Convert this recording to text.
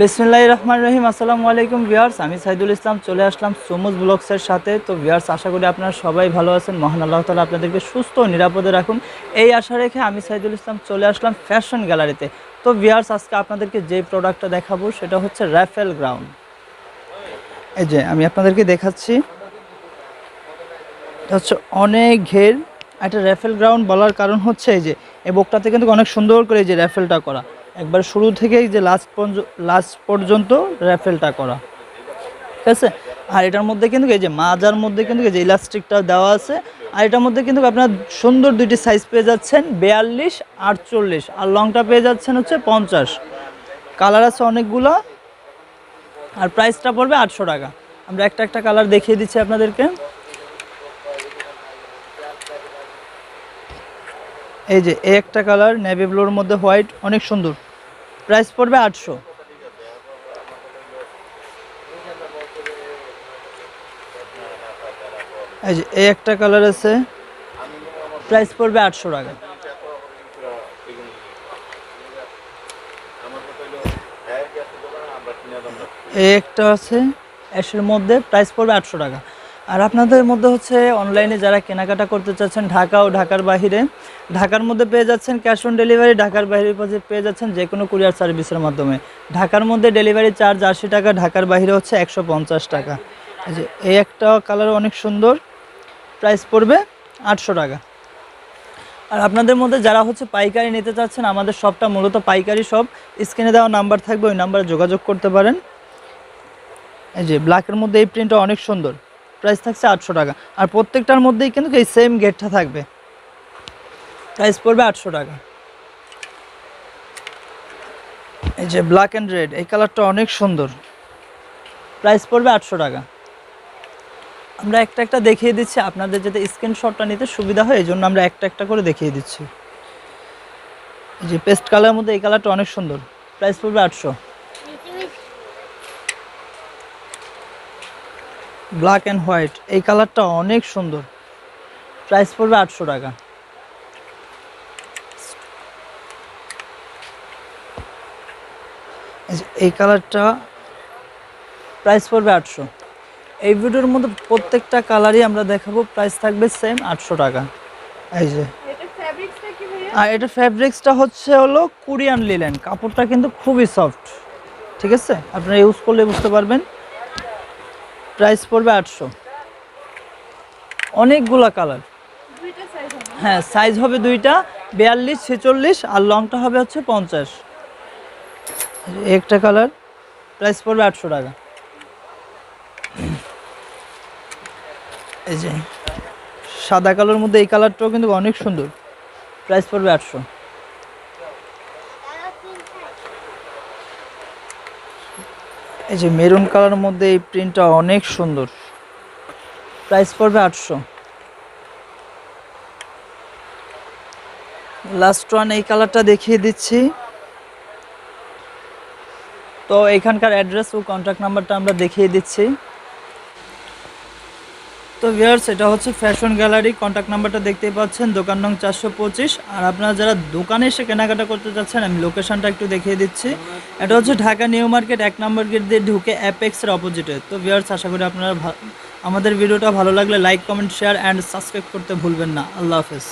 বিসমিল্লাহ রহমান রহিম। আসসালামু আলাইকুম ভিয়ার্স আমি সাইদুল ইসলাম, চলে আসলাম সোমুজ ব্লগসের সাথে। তো ভিয়ার্স আশা করি আপনারা সবাই ভালো আছেন। মহান আল্লাহ তালা আপনাদেরকে সুস্থ ও নিরাপদে রাখুন। এই আশা রেখে আমি সাইদুল ইসলাম চলে আসলাম ফ্যাশন গ্যালারিতে। তো ভিয়ার্স আজকে আপনাদেরকে যে প্রোডাক্টটা দেখাবো, সেটা হচ্ছে র্যাফেল গ্রাউন্ড এই যে, আমি আপনাদেরকে দেখাচ্ছি। হচ্ছে অনেক ঘের। একটা র্যাফেল গ্রাউন্ড বলার কারণ হচ্ছে এই যে, এই বুকটাতে কিন্তু অনেক সুন্দর করে এই যে র্যাফেলটা করা। একবার শুরু থেকেই যে লাস্ট লাস্ট পর্যন্ত র্যাফেলটা করা। ঠিক আছে? আর এটার মধ্যে কিন্তু এই যে মাজার মধ্যে কিন্তু এই যে ইলাস্টিকটা দেওয়া আছে, আর এটার মধ্যে কিন্তু আপনার সুন্দর দুইটি সাইজ পেয়ে যাচ্ছেন, বিয়াল্লিশ, আটচল্লিশ, আর লংটা পেয়ে যাচ্ছেন হচ্ছে পঞ্চাশ। কালার আছে অনেকগুলো, আর প্রাইসটা পড়বে আটশো টাকা। আমরা একটা একটা কালার দেখিয়ে দিচ্ছি আপনাদেরকে। এই যে, এই একটা কালার নেভি ব্লুর মধ্যে হোয়াইট অনেক সুন্দর। প্রাইস পড়বে আটশো। এই যে, এই একটা কালার আছে প্রাইস পড়বে আটশো টাকা। এই একটা আছে অ্যাশের মধ্যে প্রাইস পড়বে আটশো টাকা। আর আপনাদের মধ্যে হচ্ছে অনলাইনে যারা কেনাকাটা করতে চাচ্ছেন, ঢাকা ও ঢাকার বাহিরে, ঢাকার মধ্যে পেয়ে যাচ্ছেন ক্যাশ অন ডেলিভারি ঢাকার বাইরে পেয়ে যাচ্ছেন যে কোনো কুরিয়ার সার্ভিসের মাধ্যমে। ঢাকার মধ্যে ডেলিভারি চার্জ আশি টাকা, ঢাকার বাইরে হচ্ছে একশো পঞ্চাশ টাকা। যে, এই একটা কালার অনেক সুন্দর। প্রাইস পড়বে আটশো টাকা। আর আপনাদের মধ্যে যারা হচ্ছে পাইকারি নিতে চাচ্ছেন, আমাদের সবটা মূলত পাইকারি সব স্ক্রিনে দেওয়া নাম্বার থাকবে, ওই নাম্বারে যোগাযোগ করতে পারেন। এই যে ব্ল্যাকের মধ্যে এই প্রিন্টটা অনেক সুন্দর। প্রাইস থাকছে আটশো টাকা। আর প্রত্যেকটার মধ্যেই কিন্তু এই সেম গেটটা থাকবে। প্রাইস পড়বে আটশো টাকা। এই যে ব্ল্যাক অ্যান্ড রেড এই কালারটা অনেক সুন্দর। প্রাইস পড়বে আটশো টাকা। আমরা একটা একটা দেখিয়ে দিচ্ছি, আপনাদের যাতে স্ক্রিনশটটা নিতে সুবিধা হয় এই জন্য আমরা একটা একটা করে দেখিয়ে দিচ্ছি। যে পেস্ট কালারের মধ্যে এই কালারটা অনেক সুন্দর। প্রাইস পড়বে আটশো। ব্ল্যাক অ্যান্ড হোয়াইট এই কালারটা অনেক সুন্দর। প্রাইস পড়বে আটশো টাকা। এই কালারটা প্রাইস পড়বে আটশো। এই ভিডিওর মধ্যে প্রত্যেকটা কালারই আমরা দেখাবো প্রাইস থাকবে সেম আটশো টাকা। এই যে। আর এটা ফ্যাব্রিক্সটা হচ্ছে হলো কোরিয়ান লিলেন কাপড়টা কিন্তু খুবই সফট ঠিক আছে? আপনারা ইউজ করলে বুঝতে পারবেন। প্রাইস পড়বে আটশো। অনেকগুলা কালার। হ্যাঁ সাইজ হবে দুইটা বিয়াল্লিশ ছেচল্লিশ আর লংটা হবে হচ্ছে পঞ্চাশ। একটা কালার প্রাইস পড়বে আটশো টাকা। এই যে সাদা কালোর মধ্যে এই কালারটাও কিন্তু অনেক সুন্দর। প্রাইস পড়বে আটশো। এই যে মেরুন কালার মধ্যে এই প্রিন্টটা অনেক সুন্দর। প্রাইস পড়বে আটশো। লাস্ট ওয়ান এই কালারটা দেখিয়ে দিচ্ছি। তো এখানকার অ্যাড্রেস ও কন্ট্যাক্ট নাম্বারটা আমরা দেখিয়ে দিচ্ছি। তো ভিয়ার্স এটা হচ্ছে ফ্যাশন গ্যালারি কন্ট্যাক্ট নাম্বারটা দেখতে পাচ্ছেন, দোকান নং চারশো পঁচিশ। আর আপনারা যারা দোকানে এসে কেনাকাটা করতে চাচ্ছেন আমি লোকেশনটা একটু দেখিয়ে দিচ্ছি। এটা হচ্ছে ঢাকা নিউ মার্কেট, এক নম্বর গেট দিয়ে ঢুকে অ্যাপেক্সের অপোজিটে তো ভিয়ার্স আশা করি আপনারা আমাদের ভিডিওটা ভালো লাগলে like comment share and subscribe করতে ভুলবেন না। আল্লাহ হাফেজ।